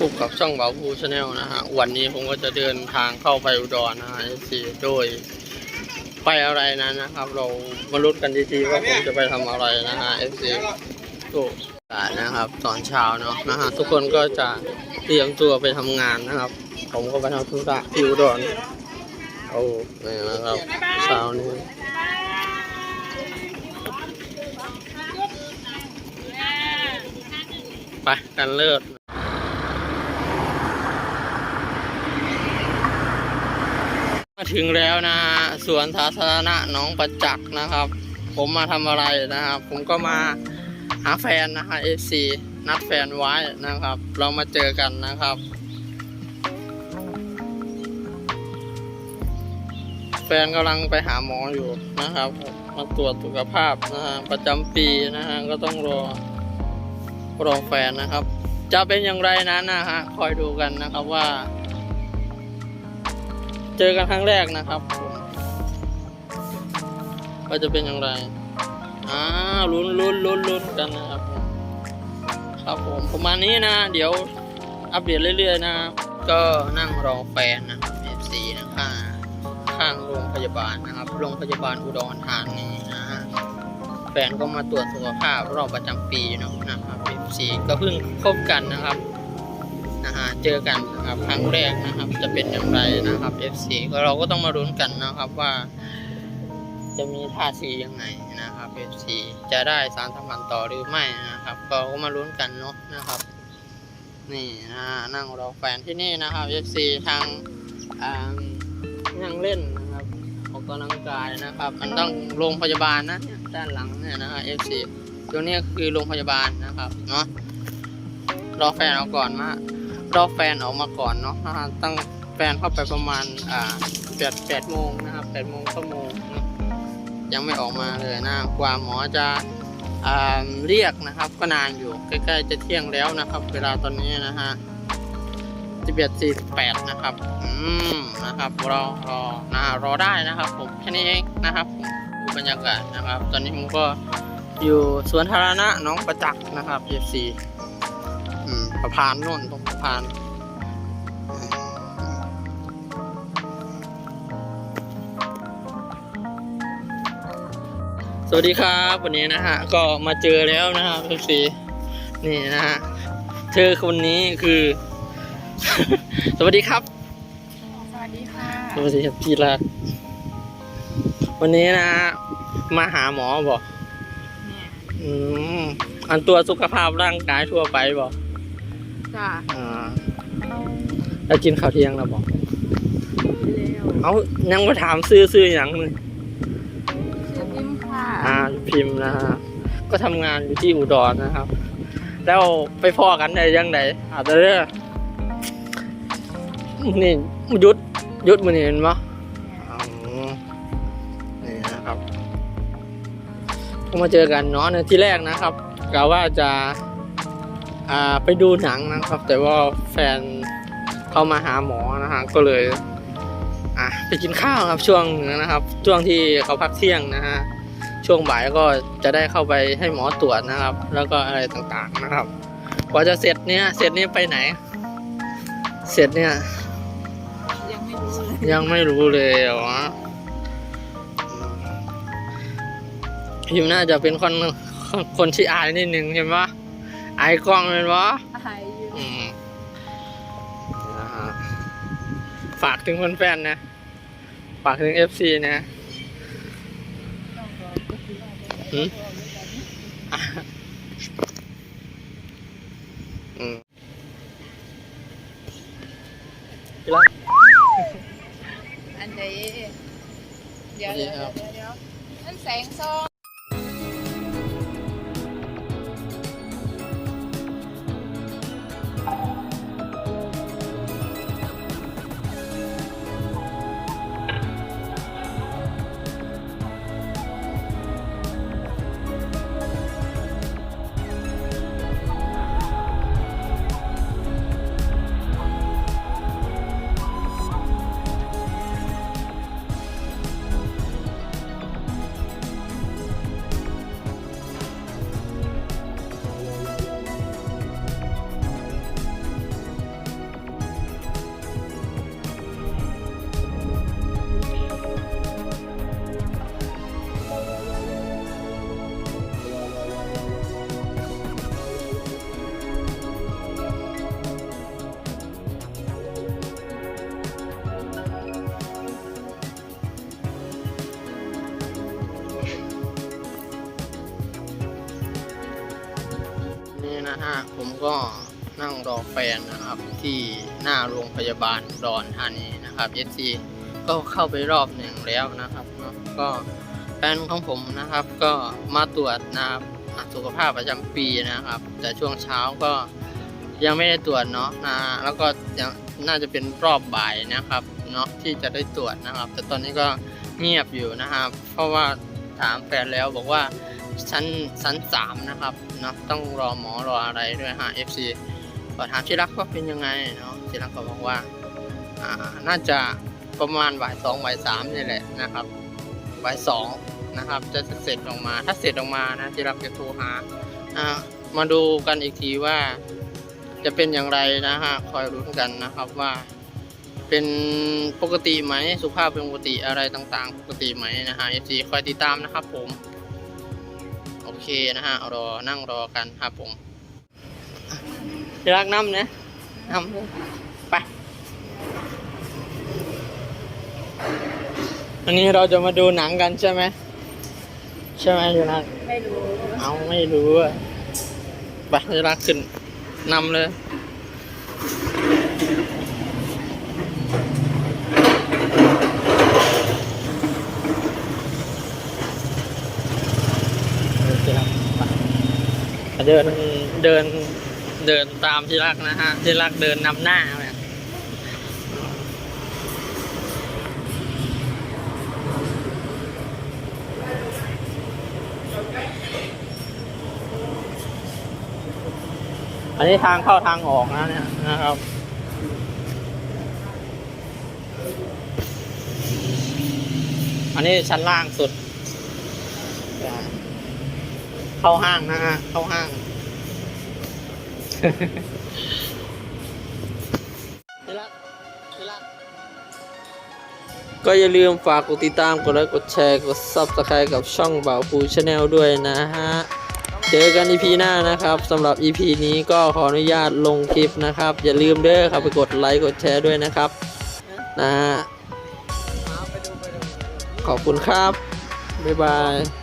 พบกับช่องเบาภูชาแนลนะฮะ วันนี้ผมก็จะเดินทางเข้าไปอุดรนะฮะสีโดยไปอะไรนั้นนะครับ เรามาลุ้นกันดีๆว่าผมจะไปทำอะไรนะฮะเอฟซีก็นะครับ ตอนเช้าเนาะนะฮะทุกคนก็จะเตรียมตัวไปทำงานนะครับ ผมก็ไปทำธุระที่อุดรโอ้นี่นะครับเช้านี้ไปกันเลิศ มาถึงแล้วนะสวนสาธารณะหนองประจักษ์นะครับ ผมมาทำอะไรนะครับ ผมก็มาหาแฟนนะฮะ FC นัดแฟนไว้นะครับ เรามาเจอกันนะครับ แฟนกำลังไปหาหมออยู่นะครับ มาตรวจสุขภาพนะฮะประจำปีนะฮะก็ต้องรอรอแฟนนะครับ จะเป็นอย่างไรนั้นนะฮะคอยดูกันนะครับว่า เจอกันครั้งแรกนะครับผมว่าจะเป็นอย่างไรอ่าลุ้นลุ้นลุ้นลุ้นกันนะครับ ครับผมประมาณนี้นะ เดี๋ยวอัปเดตเรื่อยๆนะ ก็นั่งรอแฟนนะครับ FC นะคะข้างโรงพยาบาลนะครับ โรงพยาบาลอุดรธานีนะแฟนก็มาตรวจสุขภาพรอบประจำปีเนาะนะครับ FC ก็เพิ่งคบกันนะครับ นะฮะเจอกันนะครับครั้งแรกนะครับ จะเป็นอย่างไรนะครับ FC ก็เราก็ต้องมาลุ้นกันนะครับว่า จะมีท่าทียังไงนะครับ FC จะได้สารสัมพันธ์ต่อหรือไม่นะครับ ก็ก็มาลุ้นกันเนาะนะครับ นี่นะนั่งรอแฟนที่นี่นะครับ FC ทางอ่านั่งเล่นนะครับออกกำลังกายนะครับ มันต้องโรงพยาบาลนะด้านหลังเนี่ยนะฮะ FC ตรงนี้คือโรงพยาบาลนะครับเนาะรอแฟนเอาก่อนมา รอแฟนออกมาก่อนเนาะตั้งแฟนเข้าไปประมาณอ่าแปดแปดโมงนะครับแปดโมงชั่วโมงนะยังไม่ออกมาเลยนะกว่าหมอจะอ่าเรียกนะครับ ก็นานอยู่ใกล้ๆจะเที่ยงแล้วนะครับ เวลาตอนนี้นะฮะ11.48นะครับ อืมนะครับรอรอนะรอได้นะครับ ผมแค่นี้เองนะครับดูบรรยากาศนะครับ ตอนนี้ผมก็อยู่สวนธารณะน้องประจักษ์นะครับ FC อืมประพานโน่นตรงประพานสวัสดีครับวันนี้นะฮะ ก็มาเจอแล้วนะครับ FC นี่นะฮะเธอคนนี้คือ สวัสดีครับ สวัสดีค่ะสวัสดีครับพี่รักวันนี้นะมาหาหมอบอกเนี่ยอืมอันตัวสุขภาพร่างกายทั่วไปบอก จ้าอ่าแล้วกินข้าวเที่ยงแล้วบอกเร็วเอายังมาถามซื้อซื้ออย่างเลยชื่อพิมพ์ค่ะอ่าพิมพ์นะฮะก็ทำงานอยู่ที่อุดรนะครับ แล้วไปพ่อกันได้ยังไงอาจจะเด้อนี่ยุดยุดมือนี่เห็นปะอ๋อนี่นะครับก็มาเจอกันเนาะในที่แรกนะครับกะว่าจะอ่า ไปดูหนังนะครับ แต่ว่าแฟนเขามาหาหมอนะฮะก็เลยอะไปกินข้าวครับช่วงหนึงนะครับ ช่วงที่เขาพักเที่ยงนะฮะช่วงบ่ายก็จะได้เข้าไปให้หมอตรวจนะครับ แล้วก็อะไรต่างๆนะครับ กว่าจะเสร็จเนี่ยเสร็จนี่ไปไหน เสร็จเนี่ยยังไม่รู้เลยยังไม่รู้เลยเหรอพิมน่าจะเป็นคนคนที่อายนิดนึงเห็นปะ อายกล้องเป็นปะหายอยู่อืมนะฮะฝากถึงแฟนๆนะ ฝากถึง FC นะหืมอะอืมพี่รักอันเดเดี๋ยวสวัสดีเดี๋ยวครับเดี๋ยวเดี๋ยวนั่นแสงซอง ก็นั่งรอแฟนนะครับ ที่หน้าโรงพยาบาลดอนธานีนะครับเอซีก็เข้าไปรอบหนึ่งแล้วนะครับเนาะก็แฟนของผมนะครับก็มาตรวจนะครับสุขภาพประจำปีนะครับ แต่ช่วงเช้าก็ยังไม่ได้ตรวจเนาะนะแล้วก็ยังน่าจะเป็นรอบบ่ายนะครับเนาะที่จะได้ตรวจนะครับ แต่ตอนนี้ก็เงียบอยู่นะครับ เพราะว่าถามแฟนแล้วบอกว่า ชั้นชั้นสามนะครับเนาะต้องรอหมอรออะไรด้วยฮะ FC ขอถามที่รักว่าเป็นยังไงเนาะที่รักก็บอกว่าอ่าน่าจะประมาณบ่ายสองบ่ายสามนี่แหละนะครับบ่ายสองนะครับจะเสร็จออกมาถ้าเสร็จออกมานะที่รักจะโทรหาอ่ามาดูกันอีกทีว่า จะเป็นอย่างไรนะฮะคอยรุ้กันนะครับว่าเป็นปกติไหมสุขภาพเป็นปกติอะไรต่างๆ ปกติไหมนะฮะ FC คอยติดตามนะครับผม เคนะฮะรอนั่งรอกันครับผมที่รักน้ำนะน้ำเลยไปอันนี้เราจะมาดูหนังกันใช่ไหมใช่ไหมที่รักไม่รู้เอาไม่รู้อะไปที่รักขึ้นนำเลย เดินเดินเดินตามที่รักนะฮะ ที่รักเดินนำหน้าเนี่ยอันนี้ทางเข้าทางออกนะเนี่ยนะครับอันนี้ชั้นล่างสุด เข้าห้างนะฮะ เข้าห้าง ก็อย่าลืมฝากกดติดตาม กดไลค์ กดแชร์ กด Subscribe กับช่องบ่าวปูชาแนลด้วยนะฮะ เจอกัน EP หน้านะครับสำหรับ EP นี้ก็ขออนุญาตลงคลิปนะครับ อย่าลืมเด้อครับไปกดไลค์ กดแชร์ด้วยนะครับ นะฮะ ขอบคุณครับ บ๊ายบาย